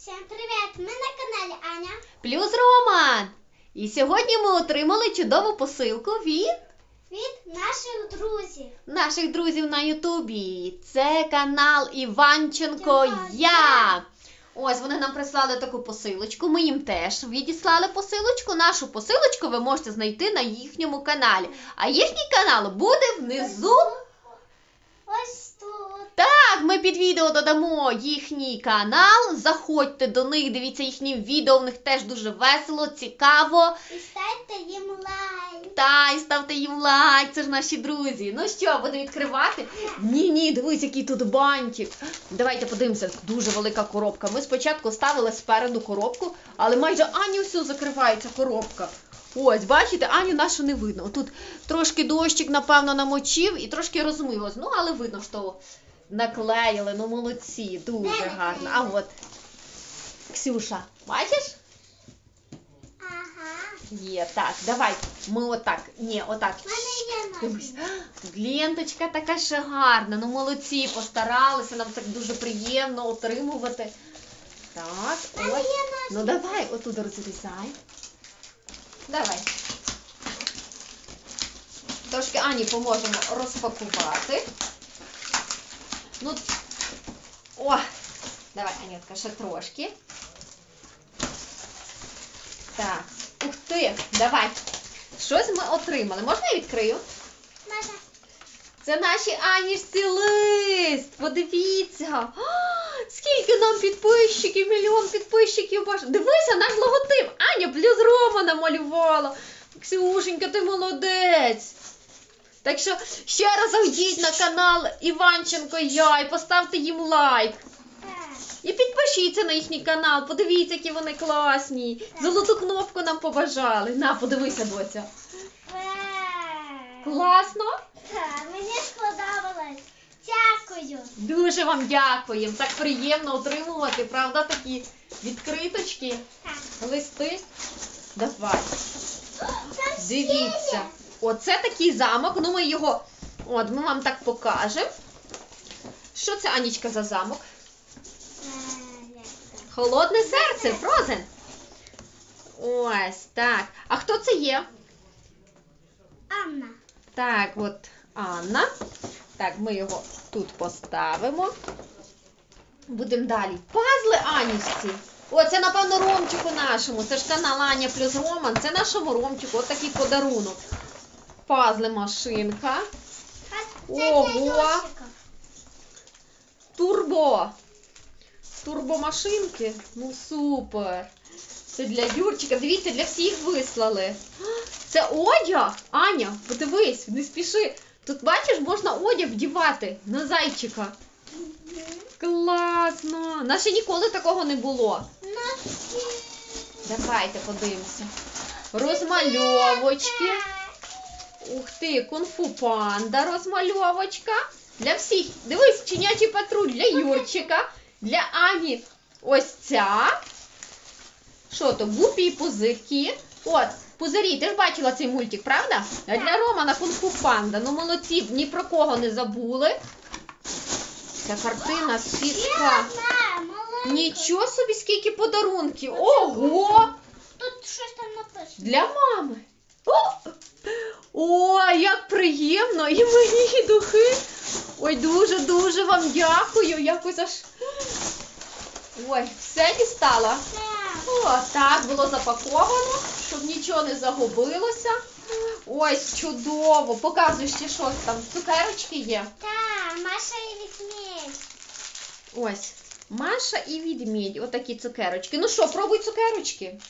Всім привіт! Ми на каналі Аня. Плюс Роман! І сьогодні ми отримали чудову посилку від Від наших друзів. наших друзів на Ютубі. Це канал Іванченко Я. Я. Ось вони нам прислали таку посилочку. Ми їм теж відіслали посилочку. Нашу посилочку ви можете знайти на їхньому каналі. А їхній канал буде внизу. Ось. Так, ми під відео додамо їхній канал. Заходьте до них, дивіться їхні відео. В них теж дуже весело, цікаво. І ставте їм лайк. Та, і ставте їм лайк, це ж наші друзі. Ну що, будемо відкривати? Ні, ні, дивись, який тут бантик. Давайте подивимося, дуже велика коробка. Ми спочатку ставили спереду коробку, але майже Ані всю закривається коробка. Ось, бачите, Аню нашу не видно. Тут трошки дощик, напевно, намочив і трошки розмилось. Ну, але видно, що наклеїли. Ну, молодці, дуже гарно. А от, Ксюша, бачиш? Ага. Є, так, давай. Ми отак. Ні, отак. Дивись. Ленточка така ще гарна. Ну молодці, постаралися, нам так дуже приємно отримувати. Так, є Ну давай, отут розрізай. Давай. Трошки Ані поможемо розпакувати. Ну, о, давай, Анютка, ще трошки. Так, ух ти, давай. Щось ми отримали. Можна я відкрию? Можна. Це наші Анішці лист. Подивіться. А, скільки нам підписчиків, мільйон підписчиків. Боже. Дивися, наш логотип. Аня плюс Рома намалювала. Ксюшенька, ти молодець. Так що ще раз зайдіть на канал Іванченко Я і поставте їм лайк. І підпишіться на їхній канал. Подивіться, які вони класні. Золоту кнопку нам побажали. На, подивися, доця. Класно? Так, мені сподобалось. Дякую. Дуже вам дякуємо. Так приємно отримувати, правда, такі відкриточки, листи. Давай, дивіться. Оце такий замок. Ну ми його. От, ми вам так покажемо. Що це, Анічка, за замок? Холодне серце, Фрозен. Ось так. А хто це є? Анна. Так, от Анна. Так, ми його тут поставимо. Будемо далі. Пазли Анічці. О, це, напевно, Ромчику нашому. Це ж канал Аня плюс Роман. Це нашому Ромчику. От такий подарунок. Пазли машинка. Ого. Йосика. Турбо. Турбомашинки. Ну супер. Це для Юрчика. Дивіться, для всіх вислали. Це одяг. Аня, подивись, не спіши. Тут бачиш, можна одяг вдівати на зайчика. Класно! Наше ніколи такого не було. Давайте подивимося. Розмальовочки. Ух ти, кунг-фу панда розмальовочка. Для всіх. Дивись, чинячий патруль для Юрчика, для Ані. Ось ця. Що то? Гупі і пузирки. От, пузирі, ти ж бачила цей мультик, правда? А для Романа кунг-фу панда. Ну молодці, ні про кого не забули. Ця картина світка. Нічого собі, скільки подарунків. Ого! Тут щось там написано. Для мами. О! О, як приємно! І мені духи. Ой, дуже-дуже вам дякую. Якось аж. Ой, все дістала. О, так було запаковано, щоб нічого не загубилося. Ось, чудово. Показуй ще щось там. Цукерочки є. Так, Маша і Вітмідь. Ось. Маша і відмідь. Отакі цукерочки. Ну що, пробуй цукерочки.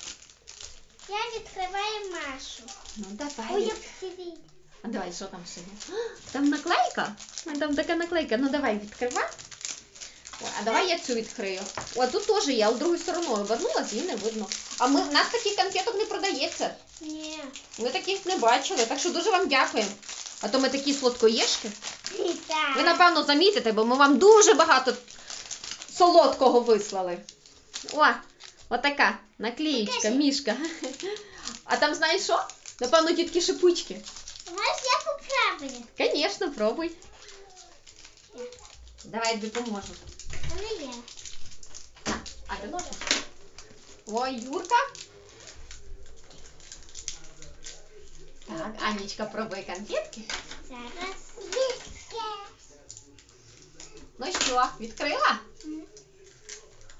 Я відкриваю Машу. Ну, давай. Ой. А давай, що там ще є? А, Там наклейка? А, Там така наклейка. Ну давай, відкривай. Ой, а давай я цю відкрию. О, тут теж є, але другою стороною обернулась, її не видно. А ми, в нас таких конфеток не продається. Ні. Ми таких не бачили. Так що дуже вам дякуємо. А то ми такі сладкоєшки. Так. Ви, напевно, замітите, бо ми вам дуже багато солодкого вислали. О, отака наклеїчка, Покажи. мішка. А там знаєш що? Напевно, тітки шипучки. Знаєш, я попробую. Конечно, пробуй. Давай я тобі поможу. Вони є. Так. А де ложечка? Ой, Юрка. Так, Анічка, пробуй конфетки. Зараз. Ну що, відкрила?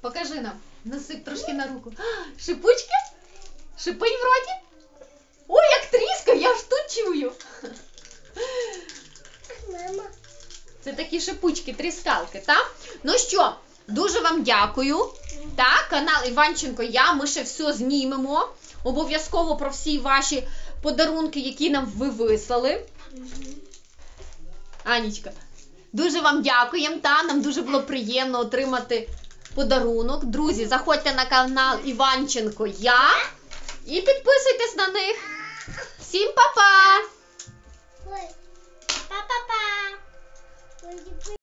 Покажи нам. Насип трошки на руку. Шипучки? Шипить в роті? Ой, як тріска, я ж тут чую. Мама. Це такі шипучки, тріскалки, так? Ну що, дуже вам дякую. Так, канал Іванченко Я. Ми ще все знімемо. Обов'язково про всі ваші подарунки, які нам ви вислали. Анічка, дуже вам дякуємо. Та нам дуже було приємно отримати подарунок. Друзі, заходьте на канал Іванченко Я і підписуйтесь на них. Всім па-па! Па-па-па.